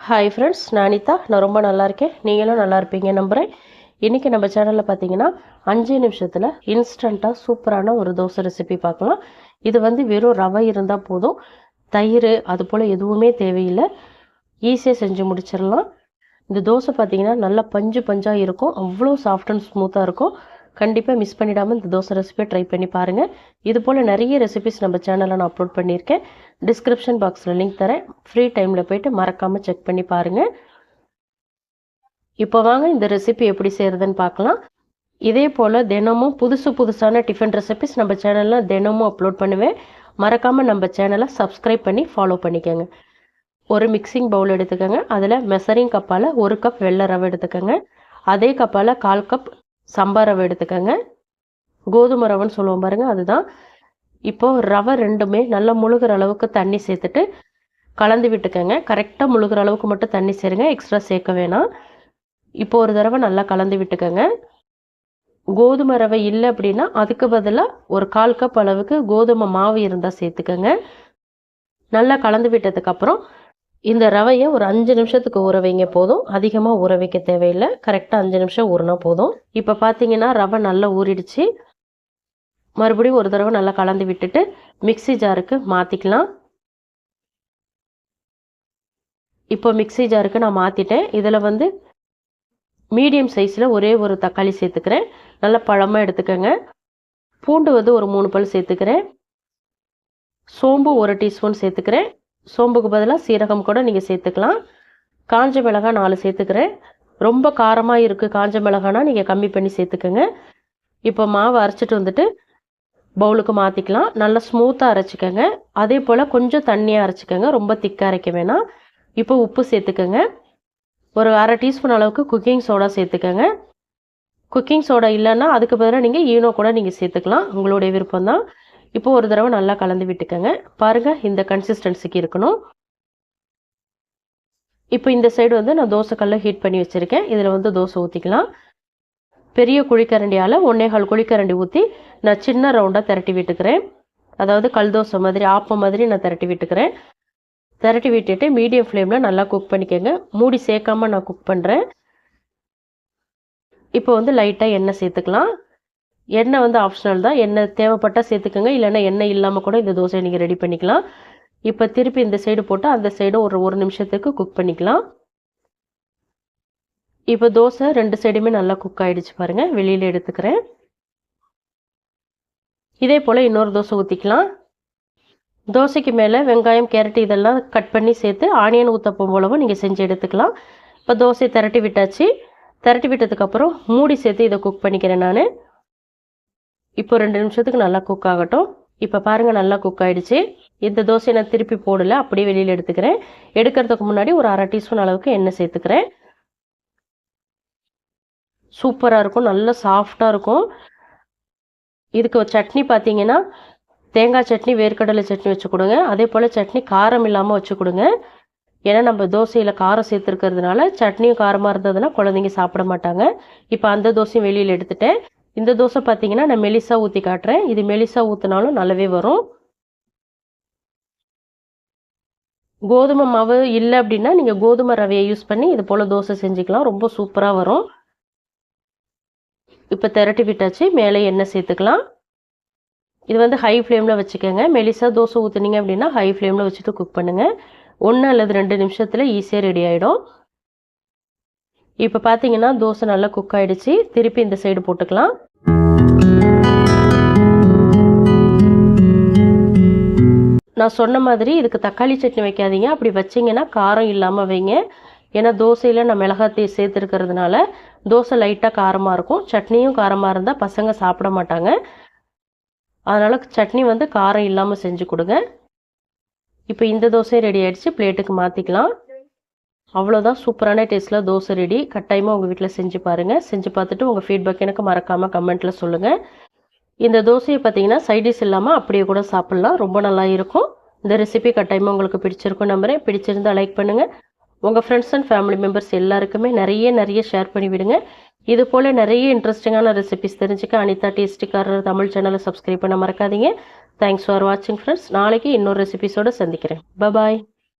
Hi friends நான் அனிதா. நான் ரொம்ப நல்லா இருக்கேன். நீங்களும் நல்லா இருப்பீங்க நம்புகிறேன் இன்றைக்கி நம்ம சேனலில் பார்த்தீங்கன்னா அஞ்சு நிமிஷத்தில் இன்ஸ்டண்ட்டாக சூப்பரான ஒரு தோசை ரெசிபி பார்க்கலாம் இது வந்து வெறும் ரவை இருந்தால் போதும். தயிர் அது போல் எதுவுமே தேவையில்லை. ஈஸியாக செஞ்சு முடிச்சிடலாம். இந்த தோசை பார்த்தீங்கன்னா நல்லா பஞ்சு பஞ்சாக இருக்கும். அவ்வளோ சாஃப்ட் அண்ட் ஸ்மூத்தாக இருக்கும். கண்டிப்பாக மிஸ் பண்ணிடாமல் இந்த தோசை ரெசிபியை ட்ரை பண்ணி பாருங்கள் இது போல் நிறைய ரெசிபிஸ் நம்ம சேனலில் நான் அப்லோட் பண்ணியிருக்கேன். டிஸ்கிரிப்ஷன் பாக்ஸில் லிங்க் தரேன். ஃப்ரீ டைமில் போயிட்டு மறக்காமல் செக் பண்ணி பாருங்கள் இப்போ வாங்க இந்த ரெசிபி எப்படி செய்கிறதுன்னு பார்க்கலாம். இதே போல் தினமும் புதுசு புதுசான டிஃபன் ரெசிபிஸ் நம்ம சேனலில் தினமும் அப்லோட் பண்ணுவேன். மறக்காமல் நம்ம சேனலை சப்ஸ்கிரைப் பண்ணி ஃபாலோ பண்ணிக்கோங்க. ஒரு மிக்சிங் பவுல் எடுத்துக்கோங்க. அதில் மெசரிங் கப்பால் ஒரு கப் வெள்ளை ரவை எடுத்துக்கோங்க. அதே கப்பால் கால் கப் சம்பா ரவை எடுத்துக்கோங்க. கோதுமை ரவைன்னு சொல்லுவோம் பாருங்கள் அதுதான். இப்போது ரவை ரெண்டுமே நல்லா முழுகிற அளவுக்கு தண்ணி சேர்த்துட்டு கலந்து விட்டுக்கோங்க. கரெக்டாக முழுகிற அளவுக்கு மட்டும் தண்ணி சேருங்க எக்ஸ்ட்ரா சேர்க்க வேணாம். இப்போ ஒரு தடவை நல்லா கலந்து விட்டுக்கோங்க. கோதுமை ரவை இல்லை அப்படின்னா அதுக்கு பதிலாக ஒரு கால் கப் அளவுக்கு கோதுமை மாவு இருந்தால் சேர்த்துக்கோங்க. நல்லா கலந்து விட்டதுக்கப்புறம் இந்த ரவையை ஒரு அஞ்சு நிமிஷத்துக்கு ஊற வைங்க போதும். அதிகமாக ஊற வைக்க தேவையில்லை. கரெக்டாக அஞ்சு நிமிஷம் ஊறினா போதும். இப்போ பார்த்தீங்கன்னா ரவை நல்லா ஊறிடுச்சு. மறுபடியும் ஒரு தடவை நல்லா கலந்து விட்டுட்டு மிக்சி ஜாருக்கு மாற்றிக்கலாம் இப்போ மிக்சி ஜாருக்கு நான் மாற்றிட்டேன் இதில் வந்து மீடியம் சைஸில் ஒரே ஒரு தக்காளி சேர்த்துக்கிறேன். நல்லா பழமாக எடுத்துக்கோங்க. பூண்டு வந்து ஒரு மூணு பல் சேர்த்துக்கிறேன். சோம்பு ஒரு டீஸ்பூன் சேர்த்துக்கிறேன். சோம்புக்கு பதிலாக சீரகம் கூட நீங்கள் சேர்த்துக்கலாம். காஞ்ச மிளகாய் நாலு சேர்த்துக்கிறேன். ரொம்ப காரமாக இருக்குது காஞ்ச மிளகானா நீங்கள் கம்மி பண்ணி சேர்த்துக்கோங்க. இப்போ மாவு அரைச்சிட்டு வந்துட்டு பவுலுக்கு மாற்றிக்கலாம் நல்லா ஸ்மூத்தாக அரைச்சிக்கோங்க. அதே போல் கொஞ்சம் தண்ணியாக அரைச்சிக்கோங்க. ரொம்ப திக்காக அரைக்க வேணாம். இப்போ உப்பு சேர்த்துக்கோங்க. ஒரு அரை டீஸ்பூன் அளவுக்கு குக்கிங் சோடா சேர்த்துக்கோங்க. குக்கிங் சோடா இல்லைன்னா அதுக்கு பதிலாக நீங்கள் ஈனோ கூட நீங்கள் சேர்த்துக்கலாம். உங்களுடைய விருப்பம் தான் இப்போ ஒரு தடவை நல்லா கலந்து விட்டுக்கோங்க. பாருங்கள் இந்த கன்சிஸ்டன்சிக்கு இருக்கணும். இப்போ இந்த சைடு வந்து நான் தோசைக்கல்ல ஹீட் பண்ணி வச்சுருக்கேன். இதில் வந்து தோசை ஊற்றிக்கலாம் பெரிய குழிக்கரண்டியால் ஒன்னேகால் குழிக்கரண்டி ஊற்றி நான் சின்ன ரவுண்டாக திரட்டி விட்டுக்கிறேன். அதாவது கல் தோசை மாதிரி ஆப்பம் மாதிரி நான் திரட்டி விட்டுக்கிறேன். திரட்டி விட்டுட்டு மீடியம் ஃப்ளேமில் நல்லா குக் பண்ணிக்கோங்க. மூடி சேர்க்காம நான் குக் பண்ணுறேன் இப்போ வந்து லைட்டாக எண்ணெய் சேர்த்துக்கலாம். எண்ணெய் வந்து ஆப்ஷனல் தான். எண்ணெய் தேவைப்பட்டால் சேர்த்துக்கோங்க. இல்லைன்னா எண்ணெய் இல்லாமல் கூட இந்த தோசையை நீங்கள் ரெடி பண்ணிக்கலாம். இப்போ திருப்பி இந்த சைடு போட்டு அந்த சைடு ஒரு ஒரு நிமிஷத்துக்கு குக் பண்ணிக்கலாம். இப்போ தோசை ரெண்டு சைடுமே நல்லா குக் ஆகிடுச்சு பாருங்கள் வெளியில் எடுத்துக்கிறேன். இதே போல் இன்னொரு தோசை ஊற்றிக்கலாம் தோசைக்கு மேலே வெங்காயம் கேரட் இதெல்லாம் கட் பண்ணி சேர்த்து ஆனியன் ஊற்றப்பம் போலவும் நீங்கள் செஞ்சு எடுத்துக்கலாம். இப்போ தோசை திரட்டி விட்டாச்சு. திரட்டி விட்டதுக்கப்புறம் மூடி சேர்த்து இதை குக் பண்ணிக்கிறேன் நான். இப்போ ரெண்டு நிமிஷத்துக்கு நல்லா குக் ஆகட்டும். இப்போ பாருங்கள் நல்லா குக் ஆகிடுச்சு இந்த தோசையை நான் திருப்பி போடலை அப்படியே வெளியில் எடுத்துக்கிறேன். எடுக்கிறதுக்கு முன்னாடி ஒரு அரை டீஸ்பூன் அளவுக்கு எண்ணெய் சேர்த்துக்கிறேன். சூப்பராக இருக்கும் நல்ல சாஃப்டாக இருக்கும். இதுக்கு சட்னி பார்த்தீங்கன்னா தேங்காய் சட்னி வேர்க்கடலை சட்னி வச்சு கொடுங்க. அதே போல் சட்னி காரம் இல்லாமல் வச்சு கொடுங்க. ஏன்னா நம்ம தோசையில் காரம் சேர்த்துருக்கிறதுனால சட்னியும் காரமாக இருந்ததுன்னா குழந்தைங்க சாப்பிட மாட்டாங்க. இப்போ அந்த தோசையும் வெளியில் எடுத்துட்டேன். இந்த தோசை பார்த்தீங்கன்னா நான் மெலிசா ஊற்றி காட்டுறேன். இது மெலிசா ஊற்றினாலும் நல்லாவே வரும். கோதுமை மாவு இல்லை அப்படின்னா நீங்கள் கோதுமை ரவையை யூஸ் பண்ணி இது போல் தோசை செஞ்சுக்கலாம். ரொம்ப சூப்பராக வரும். இப்போ திரட்டி விட்டாச்சு. மேலே எண்ணெய் சேர்த்துக்கலாம். இது வந்து ஹை ஃப்ளேமில் வச்சுக்கோங்க. மெலிசா தோசை ஊற்றுனீங்க அப்படின்னா ஹை ஃப்ளேமில் வச்சுட்டு குக் பண்ணுங்கள் ஒன்று அல்லது ரெண்டு நிமிஷத்தில் ஈஸியாக ரெடி ஆகிடும் இப்போ பார்த்தீங்கன்னா தோசை நல்லா குக் ஆகிடுச்சு திருப்பி இந்த சைடு போட்டுக்கலாம். நான் சொன்ன மாதிரி இதுக்கு தக்காளி சட்னி வைக்காதீங்க. அப்படி வச்சிங்கன்னா காரம் இல்லாமல் வைங்க. ஏன்னா தோசையில் நான் மிளகாத்தீ சேர்த்துருக்கிறதுனால தோசை லைட்டாக காரமாக இருக்கும். சட்னியும் காரமாக இருந்தால் பசங்க சாப்பிட மாட்டாங்க. அதனால் சட்னி வந்து காரம் இல்லாமல் செஞ்சு கொடுங்க. இப்போ இந்த தோசையும் ரெடி ஆகிடுச்சு பிளேட்டுக்கு மாற்றிக்கலாம் அவ்வளோதான் சூப்பரான டேஸ்ட்டில் தோசை ரெடி கட்டாயமாக உங்கள் வீட்டில் செஞ்சு பாருங்கள் செஞ்சு பார்த்துட்டு உங்கள் ஃபீட்பேக் எனக்கு மறக்காமல் கமெண்ட்டில் சொல்லுங்கள் இந்த தோசையை பார்த்தீங்கன்னா சைடிஷ் இல்லாமல் அப்படியே கூட சாப்பிட்லாம். ரொம்ப நல்லா இருக்கும். இந்த ரெசிபி கட்டாயமாக உங்களுக்கு பிடிச்சிருக்கும் நம்புறேன். பிடிச்சிருந்தால் லைக் பண்ணுங்கள் உங்கள் ஃப்ரெண்ட்ஸ் அண்ட் ஃபேமிலி மெம்பர்ஸ் எல்லாருக்குமே நிறைய நிறைய ஷேர் பண்ணி விடுங்க. இது போல் நிறைய இன்ட்ரெஸ்டிங்கான ரெசிபிஸ் தெரிஞ்சுக்க அனிதா டேஸ்டிக்காரர் தமிழ் சேனலை சப்ஸ்கிரைப் பண்ண மறக்காதீங்க. தேங்க்ஸ் ஃபார் வாட்சிங் ஃப்ரெண்ட்ஸ் நாளைக்கு இன்னொரு ரெசிபிஸோடு சந்திக்கிறேன். பபாய்